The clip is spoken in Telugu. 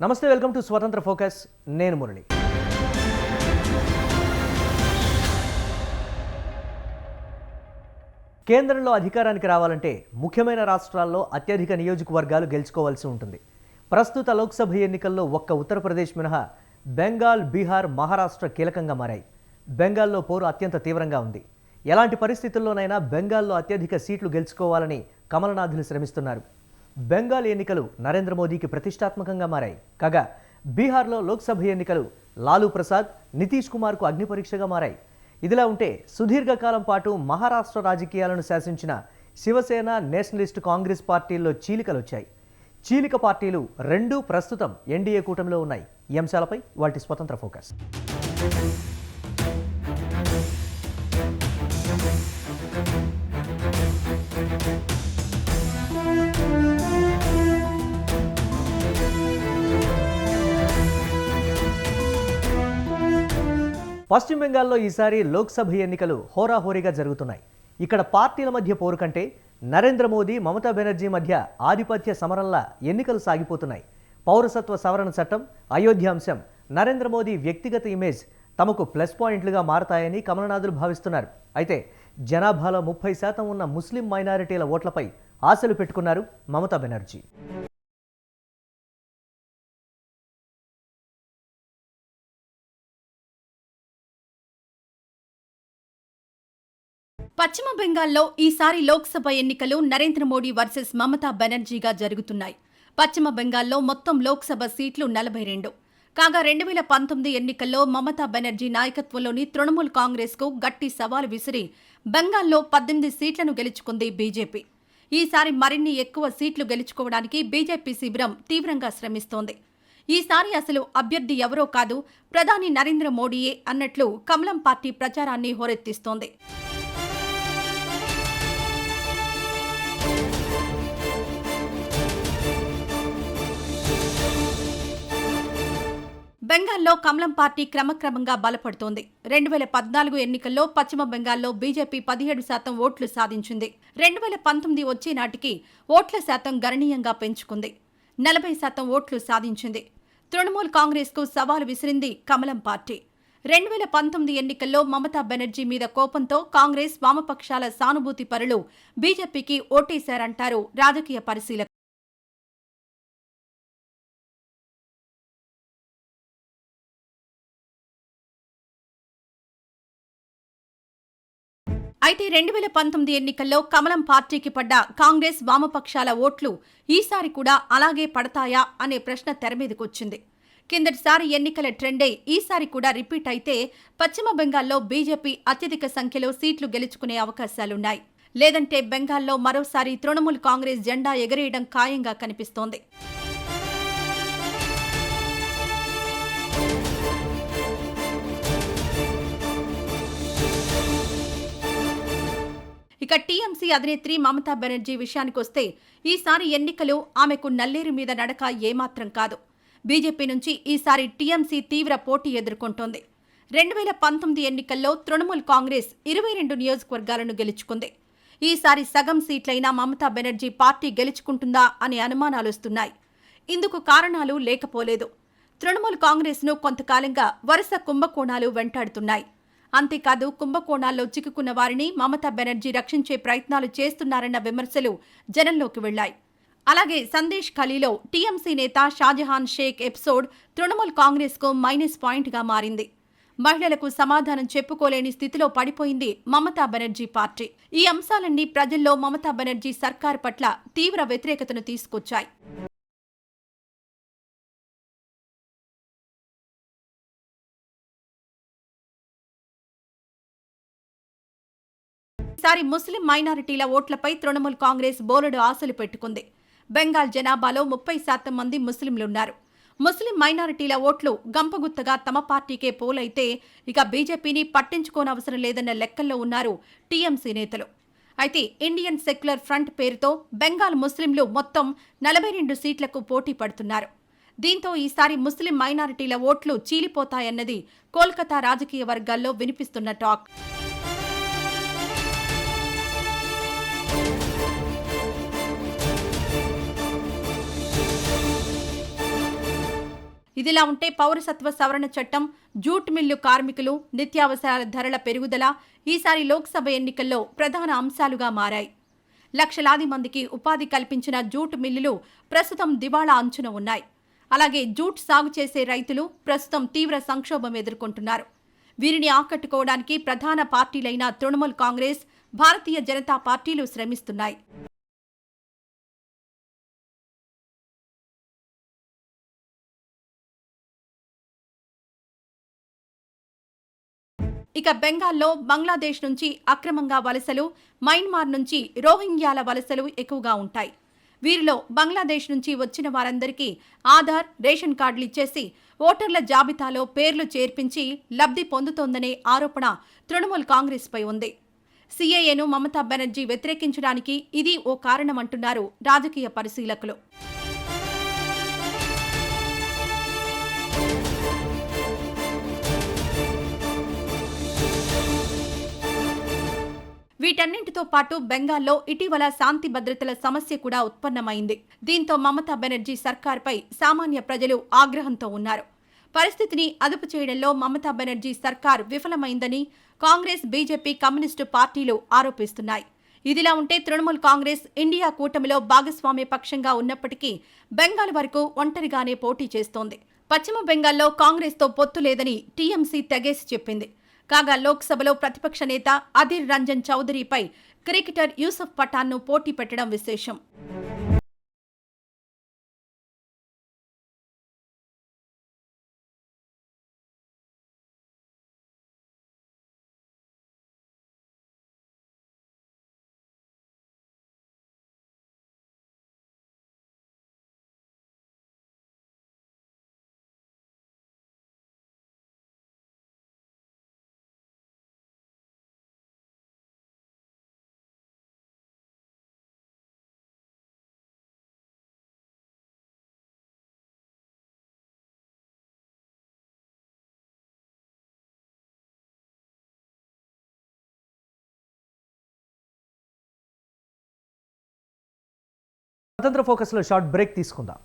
నమస్తే వెల్కమ్ టు స్వతంత్ర ఫోకస్. నేను మురళి. కేంద్రంలో అధికారానికి రావాలంటే ముఖ్యమైన రాష్ట్రాల్లో అత్యధిక నియోజకవర్గాలు గెలుచుకోవాల్సి ఉంటుంది. ప్రస్తుత లోక్సభ ఎన్నికల్లో ఒక్క ఉత్తరప్రదేశ్ మినహా బెంగాల్ బీహార్ మహారాష్ట్ర కీలకంగా మారాయి. బెంగాల్లో పోరు అత్యంత తీవ్రంగా ఉంది. ఎలాంటి పరిస్థితుల్లోనైనా బెంగాల్లో అత్యధిక సీట్లు గెలుచుకోవాలని కమలనాథులు శ్రమిస్తున్నారు. బెంగాల్ ఎన్నికలు నరేంద్ర మోదీకి ప్రతిష్టాత్మకంగా మారాయి. కాగా బీహార్లో లోక్సభ ఎన్నికలు లాలూ ప్రసాద్ నితీష్ కుమార్కు అగ్నిపరీక్షగా మారాయి. ఇదిలా ఉంటే సుదీర్ఘకాలం పాటు మహారాష్ట్ర రాజకీయాలను శాసించిన శివసేన నేషనలిస్ట్ కాంగ్రెస్ పార్టీల్లో చీలికలు వచ్చాయి చీలిక పార్టీలు రెండూ ప్రస్తుతం ఎన్డీఏ కూటమిలో ఉన్నాయి. ఈ అంశాలపై వాటి స్వతంత్ర ఫోకస్. పశ్చిమ బెంగాల్లో ఈసారి లోక్సభ ఎన్నికలు హోరాహోరీగా జరుగుతున్నాయి. ఇక్కడ పార్టీల మధ్య పోరు కంటే నరేంద్ర మోదీ మమతా బెనర్జీ మధ్య ఆధిపత్య సమరంలా ఎన్నికలు సాగిపోతున్నాయి. పౌరసత్వ సవరణ చట్టం అయోధ్య అంశం నరేంద్ర మోదీ వ్యక్తిగత ఇమేజ్ తమకు ప్లస్ పాయింట్లుగా మారతాయని కమలనాథులు భావిస్తున్నారు. అయితే జనాభాలో ముప్పై శాతం ఉన్న ముస్లిం మైనారిటీల ఓట్లపై ఆశలు పెట్టుకున్నారు మమతా బెనర్జీ. పశ్చిమ బెంగాల్లో ఈసారి లోక్సభ ఎన్నికలు నరేంద్ర మోడీ వర్సెస్ మమతా బెనర్జీగా జరుగుతున్నాయి. పశ్చిమ బెంగాల్లో మొత్తం లోక్సభ సీట్లు నలభై రెండు. కాగా రెండు వేల పంతొమ్మిది ఎన్నికల్లో మమతా బెనర్జీ నాయకత్వంలోని తృణమూల్ కాంగ్రెస్కు గట్టి సవాలు విసిరి బెంగాల్లో పద్దెనిమిది సీట్లను గెలుచుకుంది బీజేపీ. ఈసారి మరిన్ని ఎక్కువ సీట్లు గెలుచుకోవడానికి బీజేపీ శిబిరం తీవ్రంగా శ్రమిస్తోంది. ఈసారి అసలు అభ్యర్థి ఎవరో కాదు ప్రధాని నరేంద్ర మోడీయే అన్నట్లు కమలం పార్టీ ప్రచారాన్ని హోరెత్తిస్తోంది. బెంగాల్లో కమలం పార్టీ క్రమక్రమంగా బలపడుతోంది. రెండు వేల పద్నాలుగు ఎన్నికల్లో పశ్చిమ బెంగాల్లో బీజేపీ పదిహేడు శాతం ఓట్లు సాధించింది. రెండు వేల పంతొమ్మిది వచ్చే నాటికి ఓట్ల శాతం గణనీయంగా పెంచుకుంది. నలభై శాతం ఓట్లు సాధించింది. తృణమూల్ కాంగ్రెస్కు సవాలు విసిరింది కమలం పార్టీ. రెండు వేల పంతొమ్మిది ఎన్నికల్లో మమతా బెనర్జీ మీద కోపంతో కాంగ్రెస్ వామపక్షాల సానుభూతి పరులు బీజేపీకి ఓటేశారంటారు రాజకీయ పరిశీలకులు. అయితే రెండు వేల పంతొమ్మిది ఎన్నికల్లో కమలం పార్టీకి పడ్డ కాంగ్రెస్ వామపక్షాల ఓట్లు ఈసారి కూడా అలాగే పడతాయా అనే ప్రశ్న తెరమీదకొచ్చింది కిందటిసారి ఎన్నికల ట్రెండే ఈసారి కూడా రిపీట్ అయితే పశ్చిమ బెంగాల్లో బీజేపీ అత్యధిక సంఖ్యలో సీట్లు గెలుచుకునే అవకాశాలున్నాయి. లేదంటే బెంగాల్లో మరోసారి తృణమూల్ కాంగ్రెస్ జెండా ఎగరేయడం ఖాయంగా కనిపిస్తోంది. ఇక టీఎంసీ అధినేత్రి మమతా బెనర్జీ విషయానికొస్తే ఈసారి ఎన్నికలు ఆమెకు నల్లేరు మీద నడక ఏమాత్రం కాదు. బీజేపీ నుంచి ఈసారి టీఎంసీ తీవ్ర పోటీ ఎదుర్కొంటోంది. రెండు వేల పంతొమ్మిది ఎన్నికల్లో తృణమూల్ కాంగ్రెస్ ఇరవై రెండు నియోజకవర్గాలను గెలుచుకుంది. ఈసారి సగం సీట్లైన మమతా బెనర్జీ పార్టీ గెలుచుకుంటుందా అనే అనుమానాలొస్తున్నాయి. ఇందుకు కారణాలు లేకపోలేదు. తృణమూల్ కాంగ్రెస్ను కొంతకాలంగా వరుస కుంభకోణాలు వెంటాడుతున్నాయి. అంతేకాదు కుంభకోణాల్లో చిక్కుకున్న వారిని మమతా బెనర్జీ రక్షించే ప్రయత్నాలు చేస్తున్నారన్న విమర్శలు జనంలోకి వెళ్ళాయి అలాగే సందేశ్ ఖలీలో టీఎంసీ నేత షాజహాన్ షేక్ ఎపిసోడ్ తృణమూల్ కాంగ్రెస్కు మైనస్ పాయింట్గా మారింది. మహిళలకు సమాధానం చెప్పుకోలేని స్థితిలో పడిపోయింది మమతా బెనర్జీ పార్టీ. ఈ అంశాలన్నీ ప్రజల్లో మమతా బెనర్జీ సర్కార్ పట్ల తీవ్ర వ్యతిరేకతను తీసుకొచ్చాయి. ఈసారి ముస్లిం మైనారిటీల ఓట్లపై తృణమూల్ కాంగ్రెస్ బోలెడు ఆశలు పెట్టుకుంది. బెంగాల్ జనాభాలో ముప్పై శాతం మంది ముస్లింలున్నారు. ముస్లిం మైనారిటీల ఓట్లు గంపగుత్తగా తమ పార్టీకే పోలైతే ఇక బీజేపీని పట్టించుకోనవసరం లేదన్న లెక్కల్లో ఉన్నారు టీఎంసీ నేతలు. అయితే ఇండియన్ సెక్యులర్ ఫ్రంట్ పేరుతో బెంగాల్ ముస్లింలు మొత్తం నలభై రెండు సీట్లకు పోటీ పడుతున్నారు. దీంతో ఈసారి ముస్లిం మైనారిటీల ఓట్లు చీలిపోతాయన్నది కోల్కతా రాజకీయ వర్గాల్లో వినిపిస్తున్న టాక్. ఇదిలా ఉంటే పౌరసత్వ సవరణ చట్టం జూట్ మిల్లు కార్మికులు నిత్యావసరాల ధరల పెరుగుదల ఈసారి లోక్సభ ఎన్నికల్లో ప్రధాన అంశాలుగా మారాయి. లక్షలాది మందికి ఉపాధి కల్పించిన జూట్ మిల్లులు ప్రస్తుతం దివాళా అంచున ఉన్నాయి. అలాగే జూట్ సాగు చేసే రైతులు ప్రస్తుతం తీవ్ర సంక్షోభం ఎదుర్కొంటున్నారు. వీరిని ఆకట్టుకోవడానికి ప్రధాన పార్టీలైన తృణమూల్ కాంగ్రెస్ భారతీయ జనతా పార్టీలు శ్రమిస్తున్నాయి. ఇక బెంగాల్లో బంగ్లాదేశ్ నుంచి అక్రమంగా వలసలు మయన్మార్ నుంచి రోహింగ్యాల వలసలు ఎక్కువగా ఉంటాయి. వీరిలో బంగ్లాదేశ్ నుంచి వచ్చిన వారందరికీ ఆధార్ రేషన్ కార్డులు ఇచ్చేసి ఓటర్ల జాబితాలో పేర్లు చేర్పించి లబ్ధి పొందుతోందనే ఆరోపణ తృణమూల్ కాంగ్రెస్పై ఉంది. సీఏఏను మమతా బెనర్జీ వ్యతిరేకించడానికి ఇది ఓ కారణమంటున్నారు రాజకీయ పరిశీలకులు. వీటన్నింటితో పాటు బెంగాల్లో ఇటీవల శాంతి భద్రతల సమస్య కూడా ఉత్పన్నమైంది. దీంతో మమతా బెనర్జీ సర్కార్పై సామాన్య ప్రజలు ఆగ్రహంతో ఉన్నారు. పరిస్థితిని అదుపు చేయడంలో మమతా బెనర్జీ సర్కార్ విఫలమైందని కాంగ్రెస్ బీజేపీ కమ్యూనిస్టు పార్టీలు ఆరోపిస్తున్నాయి. ఇదిలా ఉంటే తృణమూల్ కాంగ్రెస్ ఇండియా కూటమిలో భాగస్వామ్య పక్షంగా ఉన్నప్పటికీ బెంగాల్ వరకు ఒంటరిగానే పోటీ చేస్తోంది. పశ్చిమ బెంగాల్లో కాంగ్రెస్తో పొత్తు లేదని టీఎంసీ తెగేసి చెప్పింది. కాగా లోక్సభలో ప్రతిపక్ష నేత అధీర్ రంజన్ చౌదరిపై క్రికెటర్ యూసఫ్ పఠాన్ను పోటీ పెట్టడం విశేషం. స్వతంత్ర ఫోకస్లో షార్ట్ బ్రేక్ తీసుకుందాం.